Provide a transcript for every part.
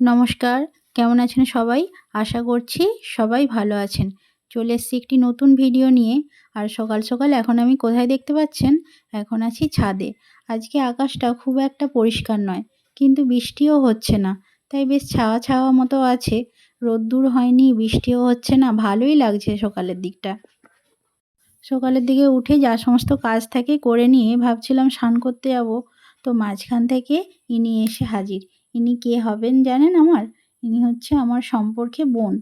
নমস্কার, কেমন আছেন সবাই? আশা করছি সবাই ভালো আছেন। চলে এসেছি একটি নতুন ভিডিও নিয়ে। আর সকাল সকাল এখন আমি কোথায় দেখতে পাচ্ছেন? এখন আছি ছাদে। আজকে আকাশটা খুব একটা পরিষ্কার নয়, কিন্তু বৃষ্টিও হচ্ছে না। তাই বেশ ছাওয়া ছাওয়া মতো আছে। রোদ্দুর হয়নি, বৃষ্টিও হচ্ছে না। ভালোই লাগছে সকালের দিকটা। সকালের দিকে উঠে যা সমস্ত কাজ থাকে করে নিয়ে ভাবছিলাম স্নান করতে যাব। তো মাঝখান থেকে ইনি এসে হাজির। ইনি কে হবেন জানেন আমার? ইনি হচ্ছে আমার সম্পর্কে বোন।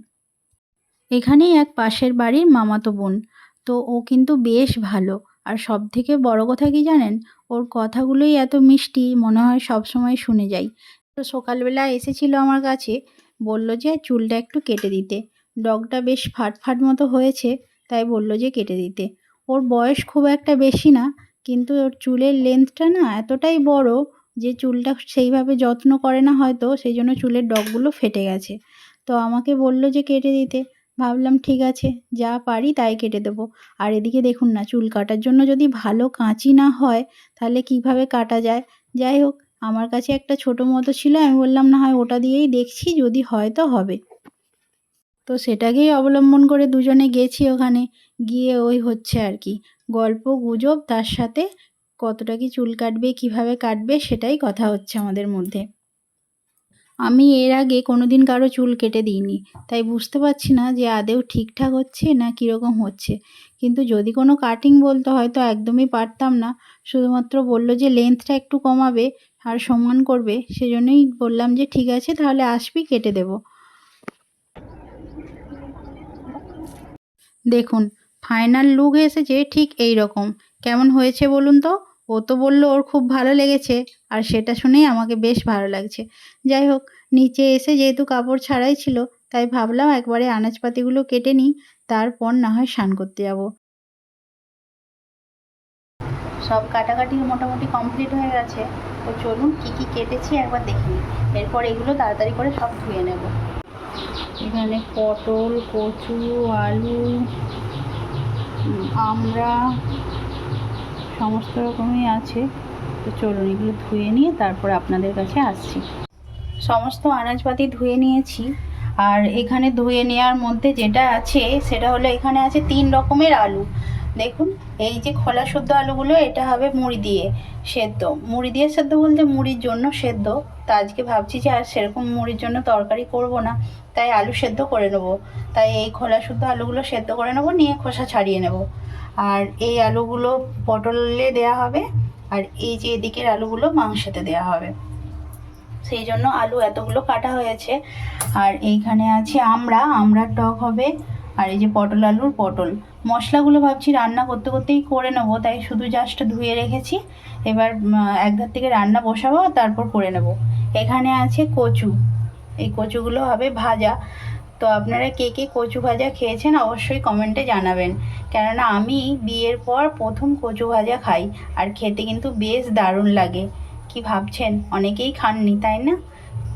এখানেই এক পাশের বাড়ির মামাতো বোন। তো ও কিন্তু বেশ ভালো। আর সব থেকে বড় কথা কি জানেন? ওর কথাগুলোই এত মিষ্টি, মনে হয় সব সময় শুনে যাই। তো সকালবেলা এসেছিল আমার কাছে, বলল যে চুলটা একটু কেটে দিতে। ডগটা বেশ ফাট ফাট মতো হয়েছে, তাই বলল যে কেটে দিতে। ওর বয়স খুব একটা বেশি না, কিন্তু ওর চুলের লেন্থটা না এতটাই বড় যে চুলটা সেইভাবে যত্ন করে না হয়তো, সেই জন্য চুলের ডগগুলো ফেটে গেছে। তো আমাকে বলল যে কেটে দিতে। ভাবলাম ঠিক আছে, যা পারি তাই কেটে দেবো। আর এদিকে দেখুন না, চুল কাটার জন্য যদি ভালো কাঁচি না হয়, তাহলে কীভাবে কাটা যায়? যাই হোক, আমার কাছে একটা ছোটো মতো ছিল, আমি বললাম, না হয় ওটা দিয়েই দেখছি, যদি হয় তো হবে। তো সেটাকেই অবলম্বন করে দুজনে গেছি ওখানে। গিয়ে ওই হচ্ছে আর কি, গল্প, গুজব, তার সাথে কতটা কি চুল কাটবে, কীভাবে কাটবে, সেটাই কথা হচ্ছে আমাদের মধ্যে। আমি এর আগে কোনো দিন কারও চুল কেটে দিইনি, তাই বুঝতে পারছি না যে আদেও ঠিকঠাক হচ্ছে না কীরকম হচ্ছে। কিন্তু যদি কোনো কাটিং বলতো হয়তো একদমই পারতাম না। শুধুমাত্র বলল যে লেন্থটা একটু কমাবে আর সমান করবে, সেজন্যই বললাম যে ঠিক আছে, তাহলে আসবি, কেটে দেবো। দেখুন ফাইনাল লুক এসেছে ঠিক এই রকম। কেমন হয়েছে বলুন তো? ও তো বলল ওর খুব ভালো লেগেছে আর সেটা শুনেই আমাকে বেশ ভালো লাগছে। যাই হোক, নিচে এসে যেহেতু কাপড় ছাড়াই ছিল, তাই ভাবলাম একবারে আনাজপাতিগুলো কেটে নিই, তারপর না হয় স্নান করতে যাব। সব কাটাকাটি মোটামুটি কমপ্লিট হয়ে গেছে। তো চলুন কী কী কেটেছি একবার দেখে এরপর এগুলো তাড়াতাড়ি করে সব ধুয়ে নেব। এখানে পটল, কচু, আলু আমরা সমস্ত রকমই আছে। তো চলুন এগুলো ধুয়ে নিয়ে তারপর আপনাদের কাছে আসছি। সমস্ত আনাজপাতি ধুয়ে নিয়েছি। আর এখানে ধুয়ে নেওয়ার মধ্যে যেটা আছে, সেটা হলো এখানে আছে তিন রকমের আলু। দেখুন, এই যে খোলা শুদ্ধ আলুগুলো, এটা হবে মুড়ি দিয়ে সেদ্ধ। মুড়ি দিয়ে সেদ্ধ বলতে মুড়ির জন্য সেদ্ধ। তা আজকে ভাবছি যে আর সেরকম মুড়ির জন্য তরকারি করব না। তাই আলু সেদ্ধ করে নেব। তাই এই খোলা শুদ্ধ আলুগুলো সেদ্ধ করে নেব, নিয়ে খোসা ছাড়িয়ে নেব। আর এই আলুগুলো পটলে দেয়া হবে, আর এই যে এদিকের আলুগুলো মাংসতে দেওয়া হবে। সেই জন্য আলু এতগুলো কাটা হয়েছে। আর এইখানে আছে আমরা আমরা টক হবে, আর এই যে পটল আলুর পটল। মশলাগুলো ভাবছি রান্না করতে করতেই করে নেব, তাই শুধু জাস্ট ধুয়ে রেখেছি। এবার একধার থেকে রান্না বসাবো তারপর করে নেব। এখানে আছে কচু। এই কচুগুলো হবে ভাজা। তো আপনারা কে কে কচু ভাজা খেয়েছেন অবশ্যই কমেন্টে জানাবেন। কেননা আমি বিয়ের পর প্রথম কচু ভাজা খাই, আর খেতে কিন্তু বেশ দারুণ লাগে। কি ভাবছেন? অনেকেই খাননি, তাই না?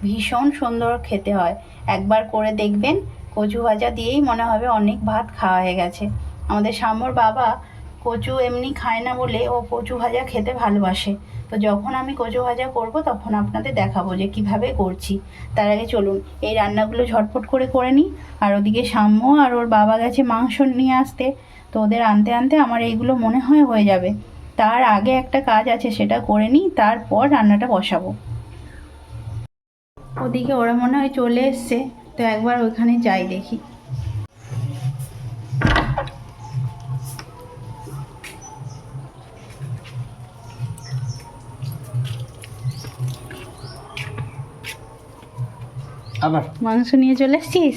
ভীষণ সুন্দর খেতে হয়। একবার করে দেখবেন, কচু ভাজা দিয়েই মনে হবে অনেক ভাত খাওয়া হয়ে গেছে। আমাদের সামর বাবা কচু এমনি খায় না বলে ও কচু ভাজা খেতে ভালোবাসে। তো যখন আমি কচু ভাজা করব, তখন আপনাদের দেখাবো যে কীভাবে করছি। তার আগে চলুন, এই রান্নাগুলো ঝটপট করে করে নিই। আর ওদিকে সাম্য আর ওর বাবা গেছে মাংস নিয়ে আসতে। তো ওদের আনতে আনতে আমার এইগুলো মনে হয় হয়ে যাবে। তার আগে একটা কাজ আছে, সেটা করে নিই, তারপর রান্নাটা বসাবো। ওদিকে ওরা মনে হয় চলে এসছে, তো একবার ওইখানে যাই দেখি। আবার। মাংস নিয়ে চলে এসছিস?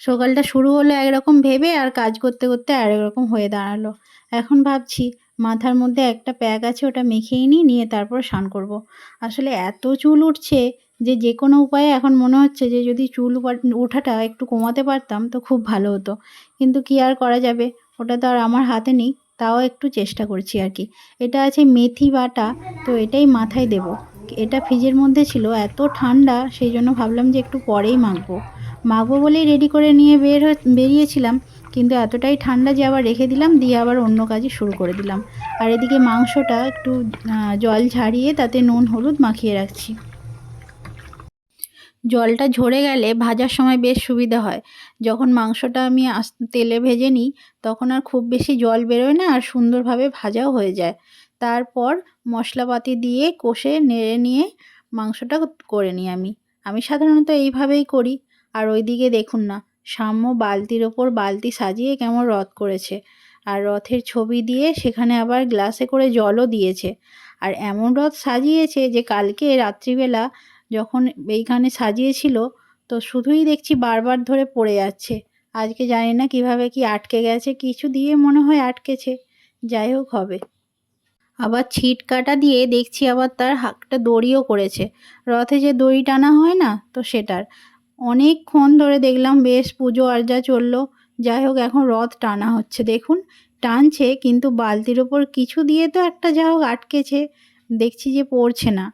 সকালটা শুরু হলো একরকম ভেবে আর কাজ করতে করতে আরেক রকম হয়ে দাঁড়াল। এখন ভাবছি, মাথার মধ্যে একটা প্যাক আছে, ওটা মেখেই নিই, নিয়ে তারপর স্নান করব। আসলে এত চুল উঠছে যে যে কোনো উপায়ে এখন মনে হচ্ছে যে যদি চুল ওঠাটা একটু কমাতে পারতাম তো খুব ভালো হতো। কিন্তু কি আর করা যাবে? ওটা তো আর আমার হাতে নেই, তাও একটু চেষ্টা করছি আর কি। এটা আছে মেথি বাটা, তো এটাই মাথায় দেব। এটা ফ্রিজের মধ্যে ছিল, এত ঠান্ডা, সেই জন্য ভাবলাম যে একটু পরেই মাখবো। মাখবো বলেই রেডি করে নিয়ে বের বেরিয়েছিলাম, কিন্তু এতটাই ঠান্ডা যে আবার রেখে দিলাম, দিয়ে আবার অন্য কাজে শুরু করে দিলাম। আর এদিকে মাংসটা একটু জল ঝারিয়ে তাতে নুন, হলুদ মাখিয়ে রাখছি। জলটা ঝরে গেলে ভাজার সময় বেশ সুবিধা হয়। যখন মাংসটা আমি তেলে ভেজে নিই, তখন আর খুব বেশি জল বেরোয় না, আর সুন্দরভাবে ভাজাও হয়ে যায়। তারপর মশলাপাতি দিয়ে কষে নেড়ে নিয়ে মাংসটা করে নিই আমি। আমি সাধারণত এইভাবেই করি। আর ওইদিকে দেখুন না, সাম্য বালতির ওপর বালতি সাজিয়ে কেমন রথ করেছে। আর রথের ছবি দিয়ে সেখানে আবার গ্লাসে করে জলও দিয়েছে। আর এমন রথ সাজিয়েছে যে কালকে রাত্রিবেলা যখন এইখানে সাজিয়েছিল, তো শুধুই দেখছি বারবার ধরে পড়ে যাচ্ছে। আজকে জানি না কীভাবে কি আটকে গেছে, কিছু দিয়ে মনে হয় আটকেছে। যাই হোক হবে। আবার ছিট কাটা দিয়ে দেখছি আবার তার হাকটা দড়িও করেছে। রথে যে দড়ি টানা হয় না, তো সেটার। অনেকক্ষণ ধরে দেখলাম বেশ পুজো আর্চা চলল। যাই হোক, এখন রথ টানা হচ্ছে। দেখুন, টানছে, কিন্তু বালতির ওপর কিছু দিয়ে তো একটা যা হোক আটকেছে। দেখছি যে পড়ছে না।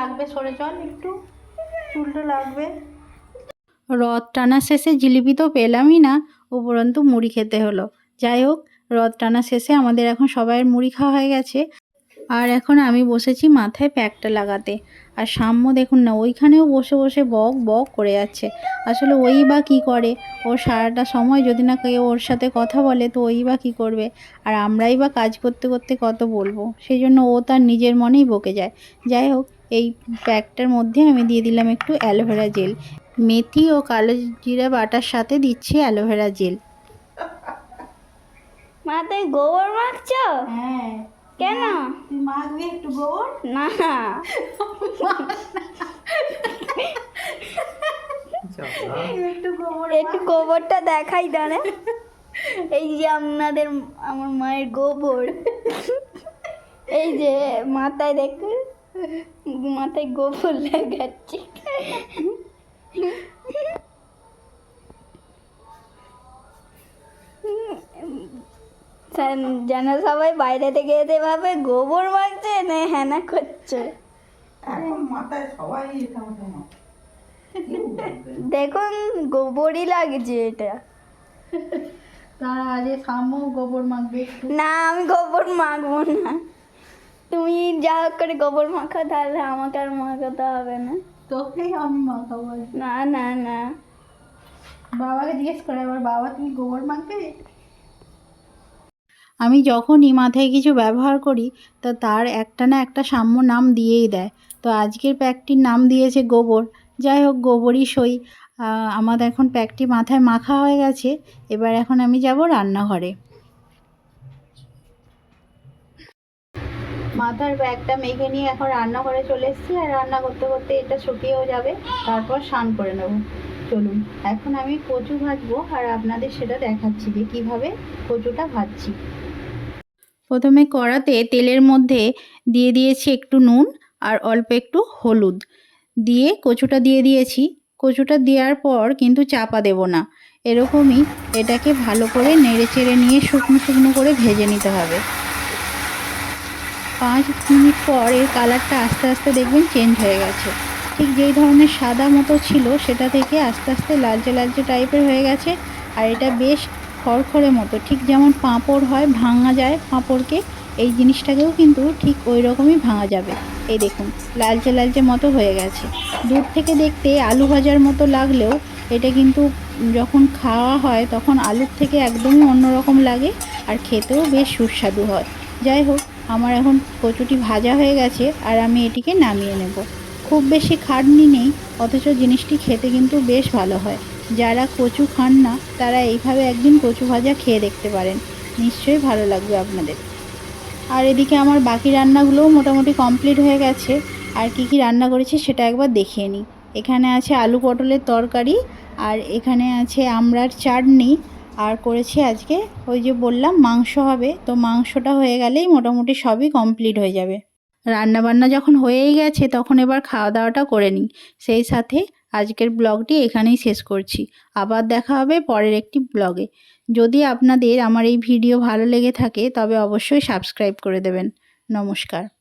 লাগবে, সরে চল একটু। চুলটা লাগবে। রথ টানা শেষে জিলিপি তো পেলামই না, উপরন্তু মুড়ি খেতে হলো। যাই হোক, রথ টানা শেষে আমাদের এখন সবাইয়ের মুড়ি খাওয়া হয়ে গেছে। আর এখন আমি বসেছি মাথায় প্যাকটা লাগাতে। আর সাম্য দেখুন না, ওইখানেও বসে বসে বক বক করে যাচ্ছে। আসলে ওই বা কী করে? ওর সারাটা সময় যদি না কেউ ওর সাথে কথা বলে, তো ওই বা কী করবে? আর আমরাই বা কাজ করতে করতে কত বলব? সেই জন্য ও তার নিজের মনেই বকে যায়। যাই হোক এই প্যাকটার মধ্যে আমি দিয়ে দিলাম একটু অ্যালোভেরা জেল। মেথি ও কালো জিরা বাটার সাথে দিচ্ছি অ্যালোভেরা জেল। মাথায় গোবর মাখছো? হ্যাঁ। কেন? তুই মাখবি একটু গোবর? না। একটু গোবর একটু গোবরটা দেখাই দাঁড়ে। এই যে আপনাদের আমার মায়ের গোবর। এই যে মাথায় দেখুন। মাথায় গোবর লাগাচ্ছি। যেন সবাই বাইরে থেকে এতে ভাবে গোবর মাখছে না হ্যানা করছে। মাথায় সবাই এটা দেখুন গোবরই লাগছে এটা। তারা আজ সামু গোবর মাখবে না আমি গোবর মাখবো না। তুমি যা হোক করে গোবর মাখা তাহলে আমাকে আর মাখাতে হবে না। তোকেই আমি মাখাবো। না না না। বাবাকে জিজ্ঞেস করে আবার বাবা তুমি গোবর মাখবে? আমি যখনই মাথায় কিছু ব্যবহার করি তো তার একটা না একটা সাম্য নাম দিয়েই দেয়। তো আজকের প্যাকটির নাম দিয়েছে গোবর। যাই হোক গোবরই সই। আহ, আমাদের এখন প্যাকটি মাথায় মাখা হয়ে গেছে। এবার এখন আমি যাব রান্নাঘরে। মাথার ব্যাগটা মেখে নিয়ে এখন রান্নাঘরে চলে এসেছি, আর রান্না করতে করতে এটা শুকিয়েও যাবে, তারপর স্নান করে নেব। চলুন, এখন আমি কচু ভাজবো, আর আপনাদের সেটা দেখাচ্ছি যে কীভাবে কচুটা ভাজছি। প্রথমে কড়াতে তেলের মধ্যে দিয়ে দিয়েছি একটু নুন, আর অল্প একটু হলুদ। দিয়ে কচুটা দিয়ে দিয়েছি। কচুটা দেওয়ার পর কিন্তু চাপা দেব না। এরকমই এটাকে ভালো করে নেড়ে চেড়ে নিয়ে শুকনো শুকনো করে ভেজে নিতে হবে। পাঁচ মিনিট পর এর কালারটা আস্তে আস্তে দেখবেন চেঞ্জ হয়ে গেছে। ঠিক যেই ধরনের সাদা মতো ছিল, সেটা থেকে আস্তে আস্তে লালচে লালচে টাইপের হয়ে গেছে। আর এটা বেশ খড়খড়ে মতো, ঠিক যেমন পাঁপড় হয়, ভাঙা যায় পাঁপড়কে, এই জিনিসটাকেও কিন্তু ঠিক ওই রকমই ভাঙা যাবে। এই দেখুন, লালচে লালচে মতো হয়ে গেছে। দূর থেকে দেখতে আলু ভাজার মতো লাগলেও, এটা কিন্তু যখন খাওয়া হয়, তখন আলুর থেকে একদমই অন্যরকম লাগে, আর খেতেও বেশ সুস্বাদু হয়। যাই হোক আমার এখন কচুটি ভাজা হয়ে গেছে আর আমি এটিকে নামিয়ে নেব। খুব বেশি খাটনি নেই, অথচ জিনিসটি খেতে কিন্তু বেশ ভালো হয়। যারা কচু খান না, তারা এইভাবে একদিন কচু ভাজা খেয়ে দেখতে পারেন। নিশ্চয়ই ভালো লাগবে আপনাদের। আর এদিকে আমার বাকি রান্নাগুলোও মোটামুটি কমপ্লিট হয়ে গেছে। আর কি কি রান্না করেছি সেটা একবার দেখিয়ে নিই। এখানে আছে আলু পটলের তরকারি, আর এখানে আছে আমড়ার চাটনি আর করেছি আজকে। ওই যে বললাম, মাংস হবে। তো মাংসটা হয়ে গেলেই মোটামুটি সবই কমপ্লিট হয়ে যাবে। রান্নাবান্না যখন হয়েই গেছে, তখন এবার খাওয়া দাওয়াটা করে নিই। সেই সাথে আজকের ব্লগটি এখানেই শেষ করছি। আবার দেখা হবে পরের একটি ব্লগে। যদি আপনাদের আমার এই ভিডিও ভালো লেগে থাকে, তবে অবশ্যই সাবস্ক্রাইব করে দেবেন। নমস্কার।